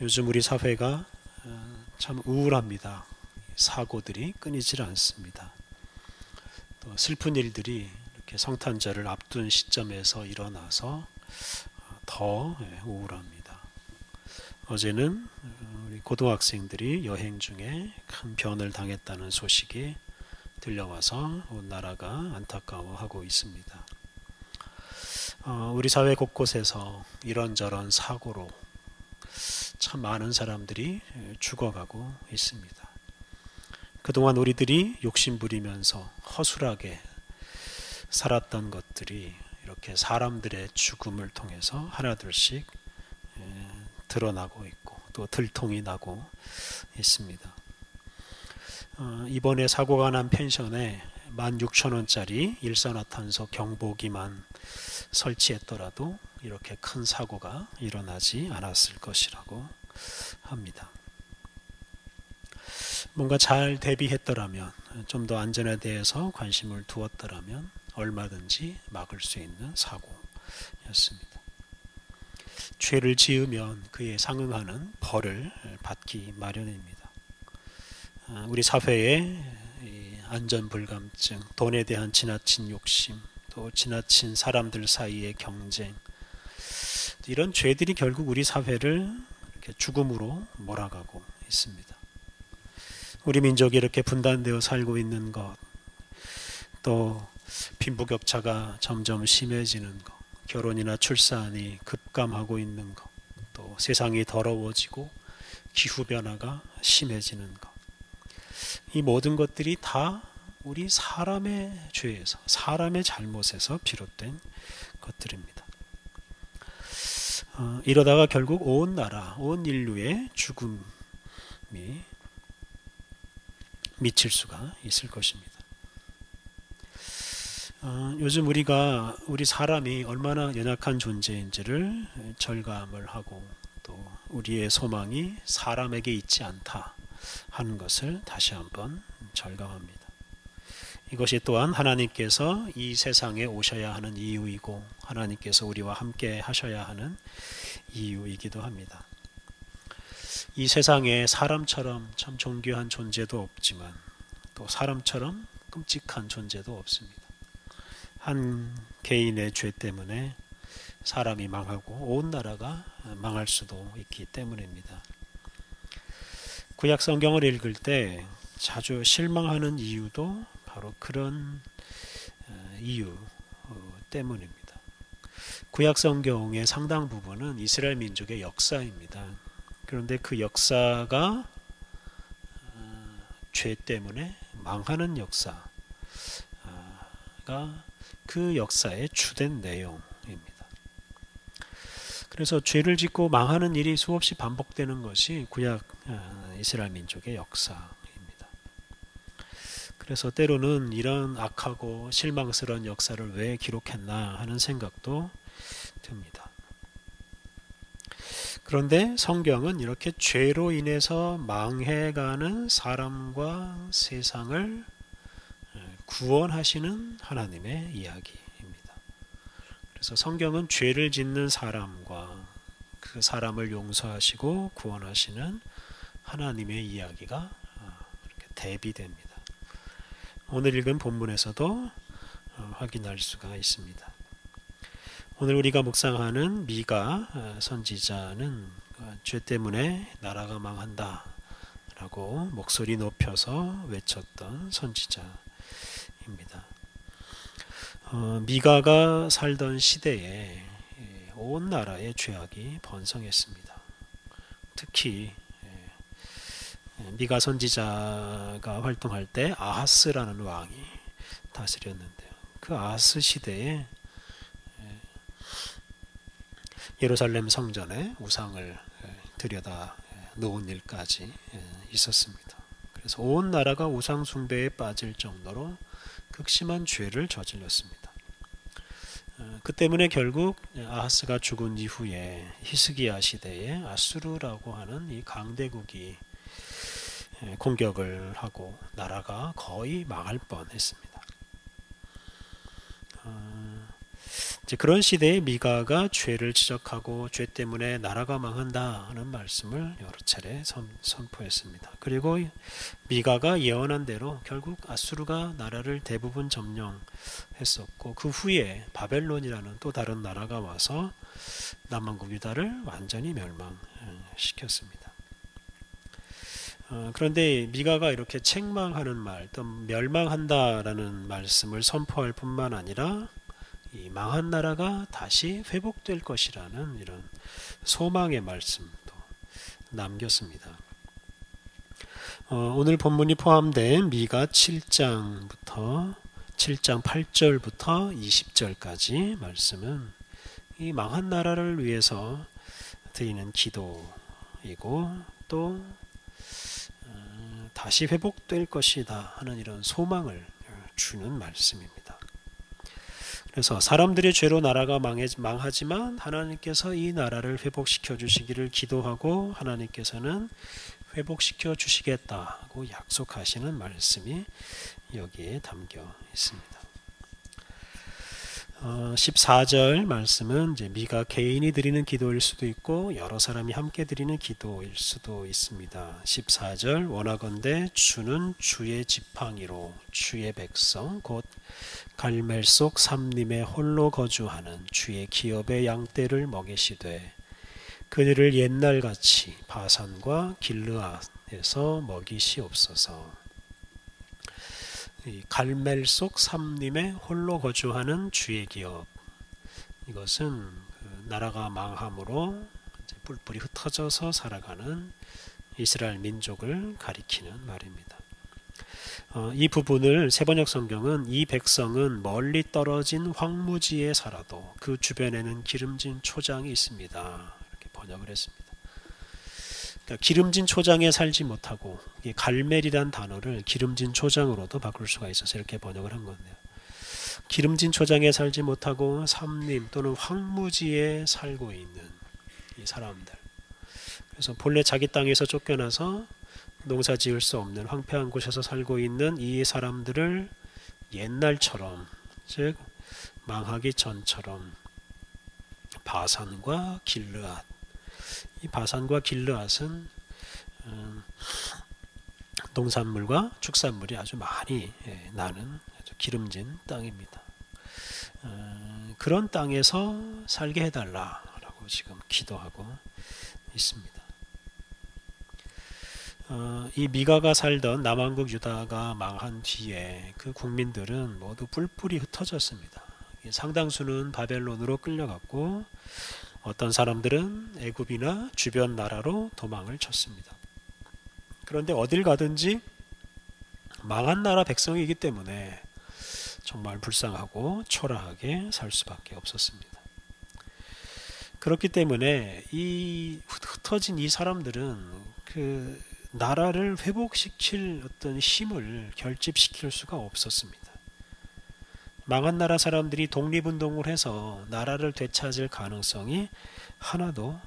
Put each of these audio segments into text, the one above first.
요즘 우리 사회가 어, 참 우울합니다. 사고들이 끊이질 않습니다. 또 슬픈 일들이 이렇게 성탄절을 앞둔 시점에서 일어나서 어, 더 예, 우울합니다. 어제는 어, 우리 고등학생들이 여행 중에 큰 변을 당했다는 소식이 들려와서 온 나라가 안타까워하고 있습니다. 어, 우리 사회 곳곳에서 이런저런 사고로 참 많은 사람들이 죽어가고 있습니다. 그동안 우리들이 욕심 부리면서 허술하게 살았던 것들이 이렇게 사람들의 죽음을 통해서 하나둘씩 에, 드러나고 있고 또 들통이 나고 있습니다. 어, 이번에 사고가 난 펜션에 16,000원짜리 일산화탄소 경보기만 설치했더라도 이렇게 큰 사고가 일어나지 않았을 것이라고 합니다. 뭔가 잘 대비했더라면 좀 더 안전에 대해서 관심을 두었더라면 얼마든지 막을 수 있는 사고였습니다. 죄를 지으면 그에 상응하는 벌을 받기 마련입니다. 아, 우리 사회의 안전 불감증, 돈에 대한 지나친 욕심, 또 지나친 사람들 사이의 경쟁, 이런 죄들이 결국 우리 사회를 죽음으로 몰아가고 있습니다. 우리 민족이 이렇게 분단되어 살고 있는 것, 또 빈부격차가 점점 심해지는 것, 결혼이나 출산이 급감하고 있는 것, 또 세상이 더러워지고 기후 변화가 심해지는 것, 이 모든 것들이 다 우리 사람의 죄에서, 사람의 잘못에서 비롯된 것들입니다. 어, 이러다가 결국 온 나라, 온 인류의 죽음이 미칠 수가 있을 것입니다. 어, 요즘 우리가 우리 사람이 얼마나 연약한 존재인지를 절감을 하고 또 우리의 소망이 사람에게 있지 않다 하는 것을 다시 한번 절감합니다. 이것이 또한 하나님께서 이 세상에 오셔야 하는 이유이고 하나님께서 우리와 함께 하셔야 하는 이유이기도 합니다. 이 세상에 사람처럼 참 존귀한 존재도 없지만 또 사람처럼 끔찍한 존재도 없습니다. 한 개인의 죄 때문에 사람이 망하고 온 나라가 망할 수도 있기 때문입니다. 구약 성경을 읽을 때 자주 실망하는 이유도 바로 그런 어, 이유 어, 때문입니다. 구약 성경의 상당 부분은 이스라엘 민족의 역사입니다. 그런데 그 역사가 어, 죄 때문에 망하는 역사가 그 역사의 주된 내용입니다. 그래서 죄를 짓고 망하는 일이 수없이 반복되는 것이 구약 이스라엘 민족의 역사. 그래서 때로는 이런 악하고 실망스러운 역사를 왜 기록했나 하는 생각도 듭니다. 그런데 성경은 이렇게 죄로 인해서 망해가는 사람과 세상을 구원하시는 하나님의 이야기입니다. 그래서 성경은 죄를 짓는 사람과 그 사람을 용서하시고 구원하시는 하나님의 이야기가 이렇게 대비됩니다. 오늘 읽은 본문에서도 어, 확인할 수가 있습니다. 오늘 우리가 묵상하는 미가 어, 선지자는 어, 죄 때문에 나라가 망한다 라고 목소리 높여서 외쳤던 선지자입니다. 미가가 살던 시대에 예, 온 나라의 죄악이 번성했습니다. 특히 미가 선지자가 활동할 때 아하스라는 왕이 다스렸는데요. 그 아하스 시대에 예루살렘 성전에 우상을 들여다 놓은 일까지 있었습니다. 그래서 온 나라가 우상 숭배에 빠질 정도로 극심한 죄를 저질렀습니다. 어, 그 때문에 결국 아하스가 죽은 이후에 히스기야 시대에 아수르라고 하는 이 강대국이 예, 공격을 하고 나라가 거의 망할 뻔했습니다. 어, 이제 그런 시대에 미가가 죄를 지적하고 죄 때문에 나라가 망한다 하는 말씀을 여러 차례 선, 선포했습니다. 그리고 미가가 예언한 대로 결국 아수르가 나라를 대부분 점령했었고 그 후에 바벨론이라는 또 다른 나라가 와서 남한국 유다를 완전히 멸망시켰습니다. 어, 그런데 미가가 이렇게 책망하는 말, 또 멸망한다라는 말씀을 선포할 뿐만 아니라 이 망한 나라가 다시 회복될 것이라는 이런 소망의 말씀도 남겼습니다. 어, 오늘 본문이 포함된 미가 7장부터 7장 8절부터 20절까지 말씀은 이 망한 나라를 위해서 드리는 기도이고 또 어, 다시 회복될 것이다 하는 이런 소망을 주는 말씀입니다. 그래서 사람들의 죄로 나라가 망하지만 하나님께서 이 나라를 회복시켜 주시기를 기도하고 하나님께서는 회복시켜 주시겠다고 약속하시는 말씀이 여기에 담겨 있습니다. 어, 14절 말씀은 이제 미가 개인이 드리는 기도일 수도 있고 여러 사람이 함께 드리는 기도일 수도 있습니다. 14절 원하건대 주는 주의 지팡이로 주의 백성 곧 갈멜 속 삼림에 홀로 거주하는 주의 기업의 양떼를 먹이시되 그들을 옛날같이 바산과 길르앗에서 먹이시옵소서. 갈멜 속 삼림에 홀로 거주하는 주의 기업 이것은 그 나라가 망함으로 뿔뿔이 흩어져서 살아가는 이스라엘 민족을 가리키는 말입니다. 어, 이 부분을 세번역 성경은 이 백성은 멀리 떨어진 황무지에 살아도 그 주변에는 기름진 초장이 있습니다. 이렇게 번역을 했습니다. 기름진 초장에 살지 못하고 갈멜이란 단어를 기름진 초장으로도 바꿀 수가 있어서 이렇게 번역을 한 건데요. 기름진 초장에 살지 못하고 삼림 또는 황무지에 살고 있는 이 사람들. 그래서 본래 자기 땅에서 쫓겨나서 농사 지을 수 없는 황폐한 곳에서 살고 있는 이 사람들을 옛날처럼 즉 망하기 전처럼 바산과 길르앗 이 바산과 길르앗은 음, 농산물과 축산물이 아주 많이 예, 나는 아주 기름진 땅입니다. 어, 그런 땅에서 살게 해달라라고 지금 기도하고 있습니다. 어, 이 미가가 살던 남왕국 유다가 망한 뒤에 그 국민들은 모두 뿔뿔이 흩어졌습니다. 상당수는 바벨론으로 끌려갔고 어떤 사람들은 애굽이나 주변 나라로 도망을 쳤습니다. 그런데 어딜 가든지 망한 나라 백성이기 때문에 정말 불쌍하고 초라하게 살 수밖에 없었습니다. 그렇기 때문에 이 흩어진 이 사람들은 그 나라를 회복시킬 어떤 힘을 결집시킬 수가 없었습니다. 망한 나라 사람들이 독립운동을 해서 나라를 되찾을 가능성이 하나도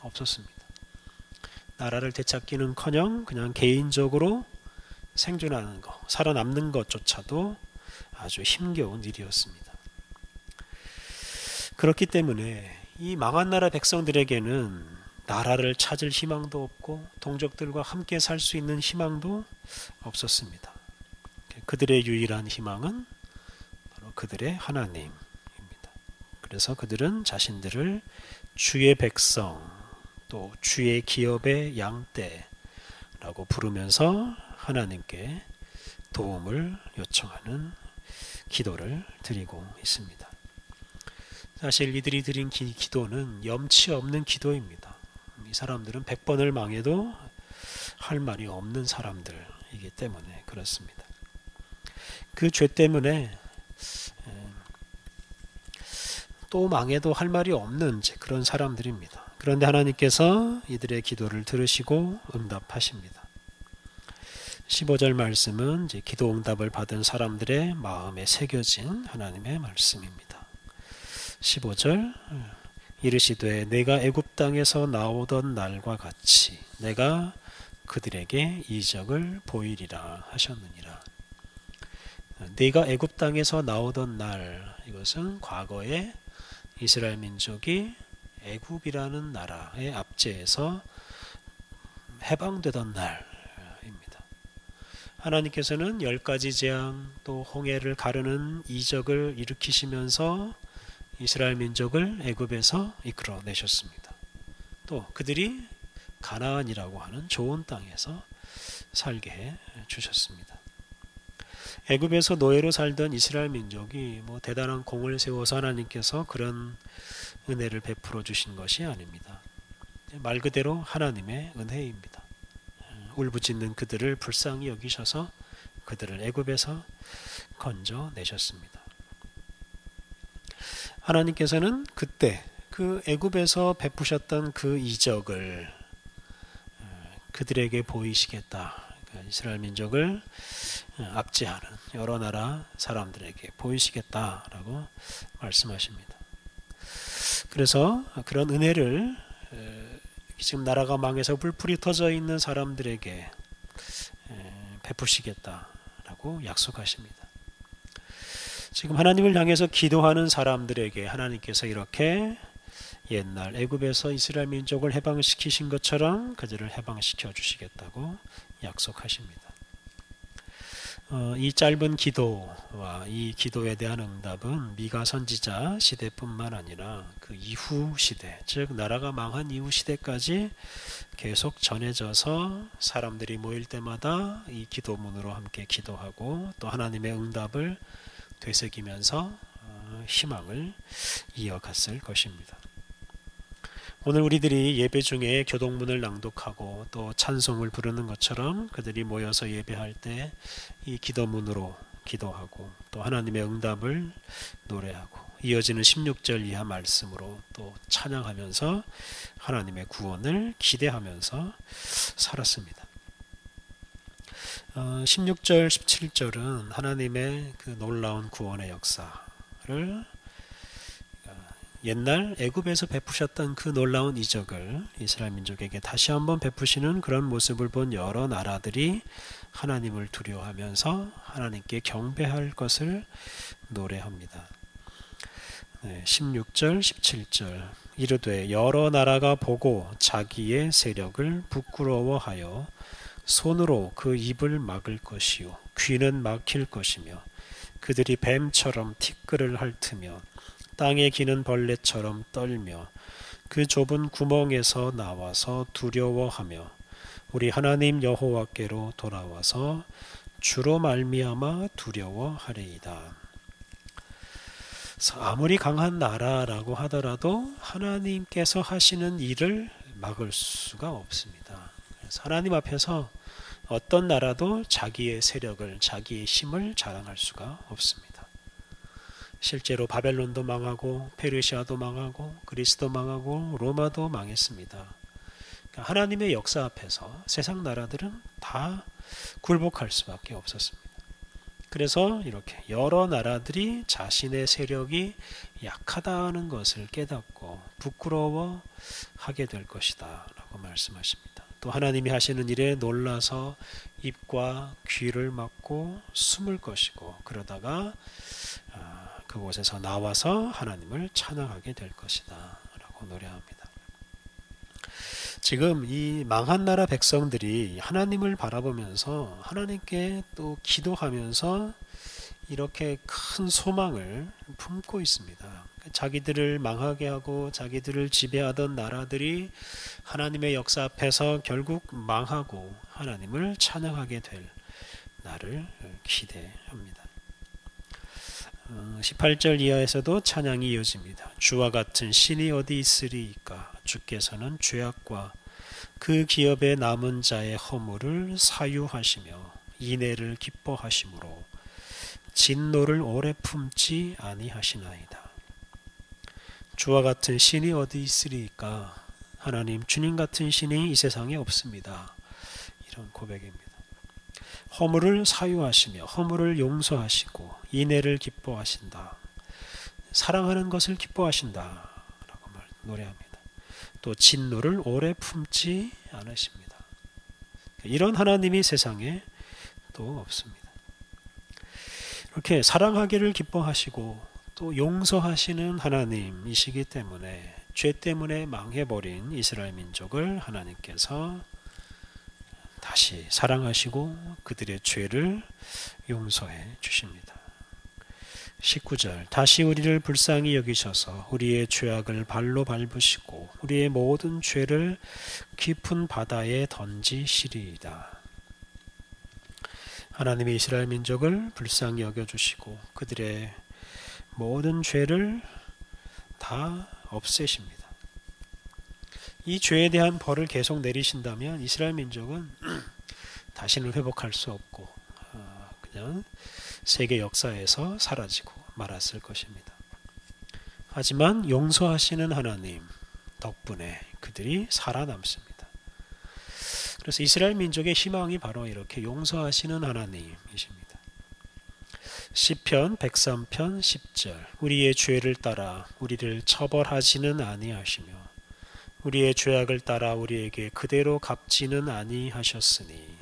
없었습니다. 나라를 되찾기는 커녕 그냥 개인적으로 생존하는 것, 살아남는 것조차도 아주 힘겨운 일이었습니다. 그렇기 때문에 이 망한 나라 백성들에게는 나라를 찾을 희망도 없고 동족들과 함께 살 수 있는 희망도 없었습니다. 그들의 유일한 희망은 그들의 하나님입니다. 그래서 그들은 자신들을 주의 백성 또 주의 기업의 양떼라고 부르면서 하나님께 도움을 요청하는 기도를 드리고 있습니다. 사실 이들이 드린 기, 기도는 염치 없는 기도입니다. 이 사람들은 100번을 망해도 할 말이 없는 사람들이기 때문에 그렇습니다. 그 죄 때문에 또 망해도 할 말이 없는 그런 사람들입니다. 그런데 하나님께서 이들의 기도를 들으시고 응답하십니다. 15절 말씀은 이제 기도 응답을 받은 사람들의 마음에 새겨진 하나님의 말씀입니다. 15절 이르시되 내가 애굽 땅에서 나오던 날과 같이 내가 그들에게 이적을 보이리라 하셨느니라. 내가 애굽 땅에서 나오던 날 이것은 과거에 이스라엘 민족이 애굽이라는 나라의 압제에서 해방되던 날입니다. 하나님께서는 열 가지 재앙 또 홍해를 가르는 이적을 일으키시면서 이스라엘 민족을 애굽에서 이끌어 내셨습니다. 또 그들이 가나안이라고 하는 좋은 땅에서 살게 해 주셨습니다. 애굽에서 노예로 살던 이스라엘 민족이 뭐 대단한 공을 세워서 하나님께서 그런 은혜를 베풀어 주신 것이 아닙니다. 말 그대로 하나님의 은혜입니다. 울부짖는 그들을 불쌍히 여기셔서 그들을 애굽에서 건져 내셨습니다. 하나님께서는 그때 그 애굽에서 베푸셨던 그 이적을 어, 그들에게 보이시겠다. 그러니까 이스라엘 민족을 어, 압제하는 여러 나라 사람들에게 보이시겠다라고 말씀하십니다. 그래서 그런 은혜를 어, 지금 나라가 망해서 불풀이 터져 있는 사람들에게 베푸시겠다라고 약속하십니다. 지금 하나님을 향해서 기도하는 사람들에게 하나님께서 이렇게 옛날 애굽에서 이스라엘 민족을 해방시키신 것처럼 그들을 해방시켜 주시겠다고 약속하십니다. 어, 이 짧은 기도와 이 기도에 대한 응답은 미가 선지자 시대뿐만 아니라 그 이후 시대, 즉 나라가 망한 이후 시대까지 계속 전해져서 사람들이 모일 때마다 이 기도문으로 함께 기도하고 또 하나님의 응답을 되새기면서 어, 희망을 이어갔을 것입니다. 오늘 우리들이 예배 중에 교동문을 낭독하고 또 찬송을 부르는 것처럼 그들이 모여서 예배할 때 이 기도문으로 기도하고 또 하나님의 응답을 노래하고 이어지는 16절 이하 말씀으로 또 찬양하면서 하나님의 구원을 기대하면서 살았습니다. 16절, 어, 17절은 하나님의 그 놀라운 구원의 역사를 옛날 애굽에서 베푸셨던 그 놀라운 이적을 이스라엘 민족에게 다시 한번 베푸시는 그런 모습을 본 여러 나라들이 하나님을 두려워하면서 하나님께 경배할 것을 노래합니다. 네, 16절, 17절 이르되 여러 나라가 보고 자기의 세력을 부끄러워하여 손으로 그 입을 막을 것이요 귀는 막힐 것이며 그들이 뱀처럼 티끌을 핥으며 땅에 기는 벌레처럼 떨며 그 좁은 구멍에서 나와서 두려워하며 우리 하나님 여호와께로 돌아와서 주로 말미암아 두려워하리이다. 아무리 강한 나라라고 하더라도 하나님께서 하시는 일을 막을 수가 없습니다. 하나님 앞에서 어떤 나라도 자기의 세력을, 자기의 힘을 자랑할 수가 없습니다. 실제로 바벨론도 망하고 페르시아도 망하고 그리스도 망하고 로마도 망했습니다. 그러니까 하나님의 역사 앞에서 세상 나라들은 다 굴복할 수밖에 없었습니다. 그래서 이렇게 여러 나라들이 자신의 세력이 약하다는 것을 깨닫고 부끄러워 하게 될 것이다 라고 말씀하십니다. 또 하나님이 하시는 일에 놀라서 입과 귀를 막고 숨을 것이고 그러다가 아, 그곳에서 나와서 하나님을 찬양하게 될 것이다. 라고 노래합니다. 지금 이 망한 나라 백성들이 하나님을 바라보면서 하나님께 또 기도하면서 이렇게 큰 소망을 품고 있습니다. 자기들을 망하게 하고 자기들을 지배하던 나라들이 하나님의 역사 앞에서 결국 망하고 하나님을 찬양하게 될 날을 기대합니다. 18절 어, 이하에서도 찬양이 이어집니다. 주와 같은 신이 어디 있으리까? 주께서는 죄악과 그 기업에 남은 자의 허물을 사유하시며 인애를 기뻐하심으로 진노를 오래 품지 아니하시나이다. 주와 같은 신이 어디 있으리까? 하나님 주님 같은 신이 이 세상에 없습니다. 이런 고백입니다. 허물을 사유하시며 허물을 용서하시고 인애를 기뻐하신다. 사랑하는 것을 기뻐하신다. 라고 말, 노래합니다. 또 진노를 오래 품지 않으십니다. 이런 하나님이 세상에 또 없습니다. 이렇게 사랑하기를 기뻐하시고 또 용서하시는 하나님이시기 때문에 죄 때문에 망해버린 이스라엘 민족을 하나님께서 다시 사랑하시고 그들의 죄를 용서해 주십니다. 19절 다시 우리를 불쌍히 여기셔서 우리의 죄악을 발로 밟으시고 우리의 모든 죄를 깊은 바다에 던지시리이다. 하나님이 이스라엘 민족을 불쌍히 여겨 주시고 그들의 모든 죄를 다 없애십니다. 이 죄에 대한 벌을 계속 내리신다면 이스라엘 민족은 다시는 회복할 수 없고 어, 그냥 세계 역사에서 사라지고 말았을 것입니다. 하지만 용서하시는 하나님 덕분에 그들이 살아남습니다. 그래서 이스라엘 민족의 희망이 바로 이렇게 용서하시는 하나님이십니다. 시편 103편 10절 우리의 죄를 따라 우리를 처벌하지는 아니하시며 우리의 죄악을 따라 우리에게 그대로 갚지는 아니하셨으니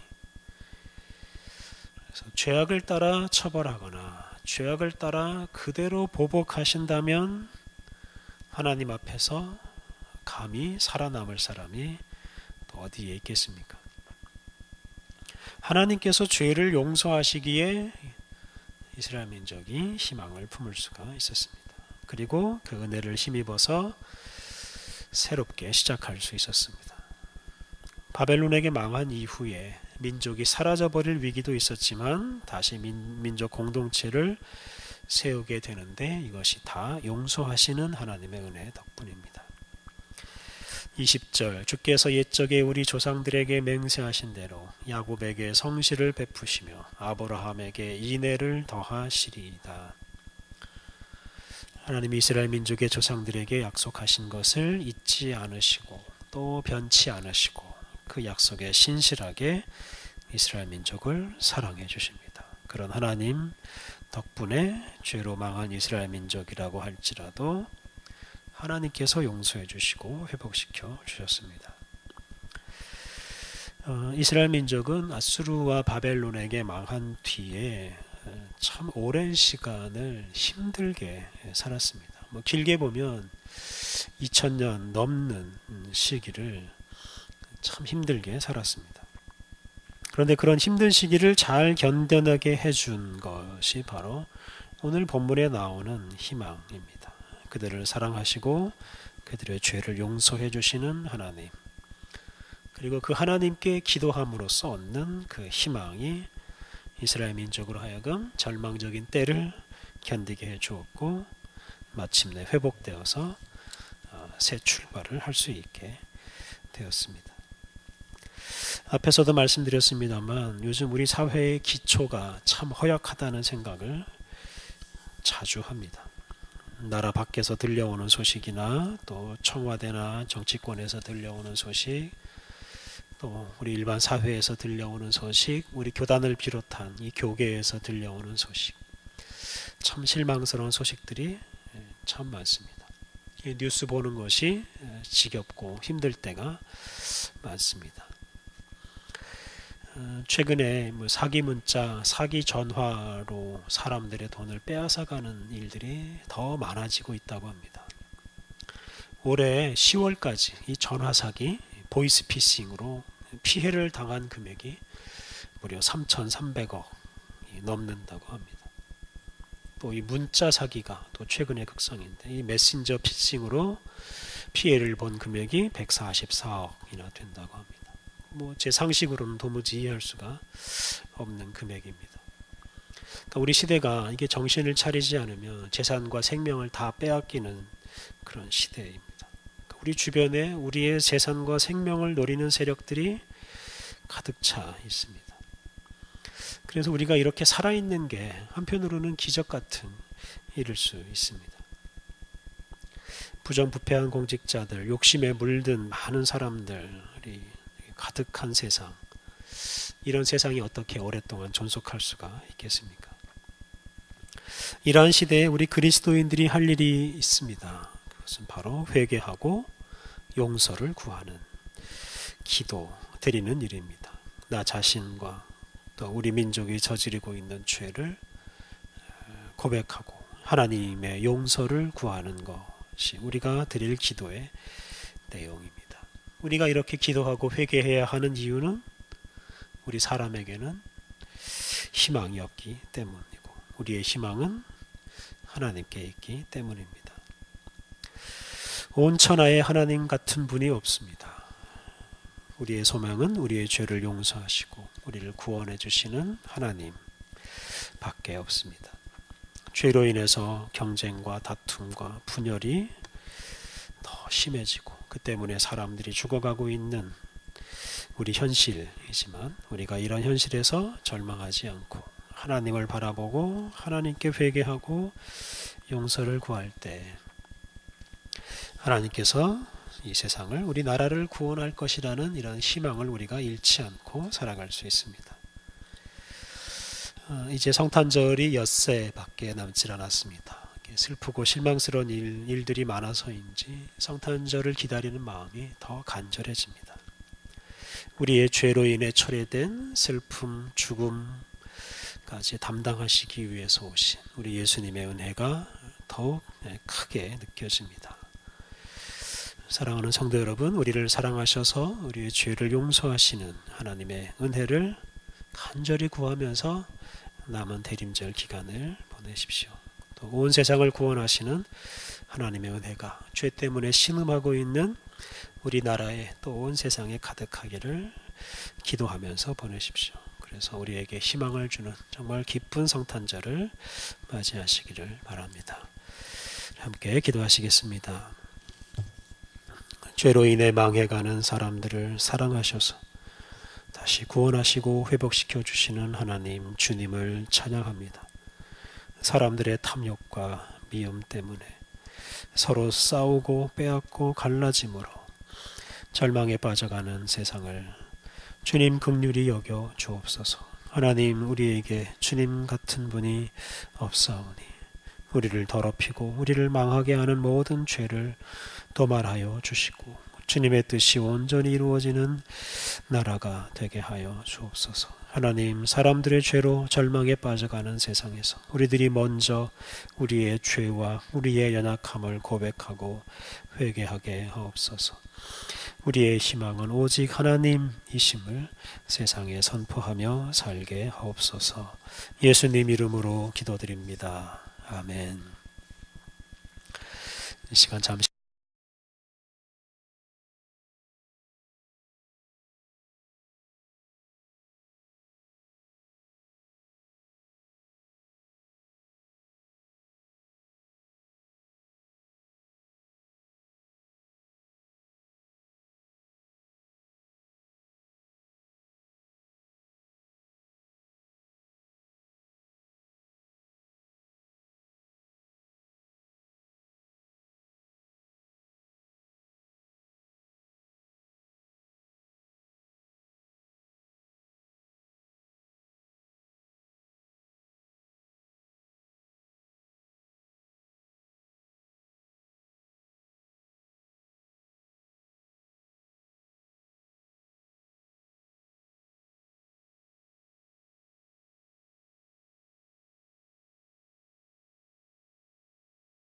그래서 죄악을 따라 처벌하거나 죄악을 따라 그대로 보복하신다면 하나님 앞에서 감히 살아남을 사람이 또 어디에 있겠습니까? 하나님께서 죄를 용서하시기에 이스라엘 민족이 희망을 품을 수가 있었습니다. 그리고 그 은혜를 힘입어서 새롭게 시작할 수 있었습니다. 바벨론에게 망한 이후에 민족이 사라져버릴 위기도 있었지만 다시 민, 민족 공동체를 세우게 되는데 이것이 다 용서하시는 하나님의 은혜 덕분입니다. 20절 주께서 옛적에 우리 조상들에게 맹세하신 대로 야곱에게 성실을 베푸시며 아브라함에게 인애를 더하시리이다. 하나님이 이스라엘 민족의 조상들에게 약속하신 것을 잊지 않으시고 또 변치 않으시고 그 약속에 신실하게 이스라엘 민족을 사랑해 주십니다. 그런 하나님 덕분에 죄로 망한 이스라엘 민족이라고 할지라도 하나님께서 용서해 주시고 회복시켜 주셨습니다. 어, 이스라엘 민족은 아수르와 바벨론에게 망한 뒤에 어, 참 오랜 시간을 힘들게 살았습니다. 뭐 길게 보면 2000년 넘는 시기를 참 힘들게 살았습니다. 그런데 그런 힘든 시기를 잘 견뎌내게 해준 것이 바로 오늘 본문에 나오는 희망입니다. 그들을 사랑하시고 그들의 죄를 용서해 주시는 하나님. 그리고 그 하나님께 기도함으로써 얻는 그 희망이 이스라엘 민족으로 하여금 절망적인 때를 견디게 해 주었고 마침내 회복되어서 어, 새 출발을 할 수 있게 되었습니다. 앞에서도 말씀드렸습니다만 요즘 우리 사회의 기초가 참 허약하다는 생각을 자주 합니다. 나라 밖에서 들려오는 소식이나 또 청와대나 정치권에서 들려오는 소식, 또 우리 일반 사회에서 들려오는 소식, 우리 교단을 비롯한 이 교계에서 들려오는 소식, 참 실망스러운 소식들이 참 많습니다. 뉴스 보는 것이 지겹고 힘들 때가 많습니다. 어, 최근에 뭐 사기 문자, 사기 전화로 사람들의 돈을 빼앗아가는 일들이 더 많아지고 있다고 합니다. 올해 10월까지 이 전화 사기, 보이스 피싱으로 피해를 당한 금액이 무려 3,300억 넘는다고 합니다. 또 이 문자 사기가 또 최근의 극성인데 이 메신저 피싱으로 피해를 본 금액이 144억이나 된다고 합니다. 뭐 제 상식으로는 도무지 이해할 수가 없는 금액입니다. 그러니까 우리 시대가 이게 정신을 차리지 않으면 재산과 생명을 다 빼앗기는 그런 시대입니다. 우리 주변에 우리의 재산과 생명을 노리는 세력들이 가득 차 있습니다. 그래서 우리가 이렇게 살아있는 게 한편으로는 기적 같은 일일 수 있습니다. 부정부패한 공직자들, 욕심에 물든 많은 사람들이 가득한 세상. 이런 세상이 어떻게 오랫동안 존속할 수가 있겠습니까? 이러한 시대에 우리 그리스도인들이 할 일이 있습니다. 그것은 바로 회개하고 용서를 구하는 기도 드리는 일입니다. 나 자신과 또 우리 민족이 저지르고 있는 죄를 고백하고 하나님의 용서를 구하는 것이 우리가 드릴 기도의 내용입니다. 우리가 이렇게 기도하고 회개해야 하는 이유는 우리 사람에게는 희망이 없기 때문이고 우리의 희망은 하나님께 있기 때문입니다. 온 천하에 하나님 같은 분이 없습니다. 우리의 소망은 우리의 죄를 용서하시고 우리를 구원해 주시는 하나님 밖에 없습니다. 죄로 인해서 경쟁과 다툼과 분열이 더 심해지고 그 때문에 사람들이 죽어가고 있는 우리 현실이지만 우리가 이런 현실에서 절망하지 않고 하나님을 바라보고 하나님께 회개하고 용서를 구할 때 하나님께서 이 세상을 우리 나라를 구원할 것이라는 이런 희망을 우리가 잃지 않고 살아갈 수 있습니다. 어, 이제 성탄절이 엿새 밖에 남질 않았습니다. 슬프고 실망스러운 일, 일들이 많아서인지 성탄절을 기다리는 마음이 더 간절해집니다. 우리의 죄로 인해 철회된 슬픔, 죽음까지 담당하시기 위해서 오신 우리 예수님의 은혜가 더욱 크게 느껴집니다. 사랑하는 성도 여러분, 우리를 사랑하셔서 우리의 죄를 용서하시는 하나님의 은혜를 간절히 구하면서 남은 대림절 기간을 보내십시오. 또 온 세상을 구원하시는 하나님의 은혜가 죄 때문에 신음하고 있는 우리나라에 또 온 세상에 가득하기를 기도하면서 보내십시오. 그래서 우리에게 희망을 주는 정말 기쁜 성탄절을 맞이하시기를 바랍니다. 함께 기도하시겠습니다. 죄로 인해 망해가는 사람들을 사랑하셔서 다시 구원하시고 회복시켜 주시는 하나님 주님을 찬양합니다. 사람들의 탐욕과 미움 때문에 서로 싸우고 빼앗고 갈라짐으로 절망에 빠져가는 세상을 주님 긍휼히 여겨 주옵소서. 하나님 우리에게 주님 같은 분이 없사오니 우리를 더럽히고 우리를 망하게 하는 모든 죄를 도말하여 주시고 주님의 뜻이 온전히 이루어지는 나라가 되게 하여 주옵소서. 하나님, 사람들의 죄로 절망에 빠져가는 세상에서 우리들이 먼저 우리의 죄와 우리의 연약함을 고백하고 회개하게 하옵소서. 우리의 희망은 오직 하나님이심을 세상에 선포하며 살게 하옵소서. 예수님 이름으로 기도드립니다. 아멘. 이 시간 잠시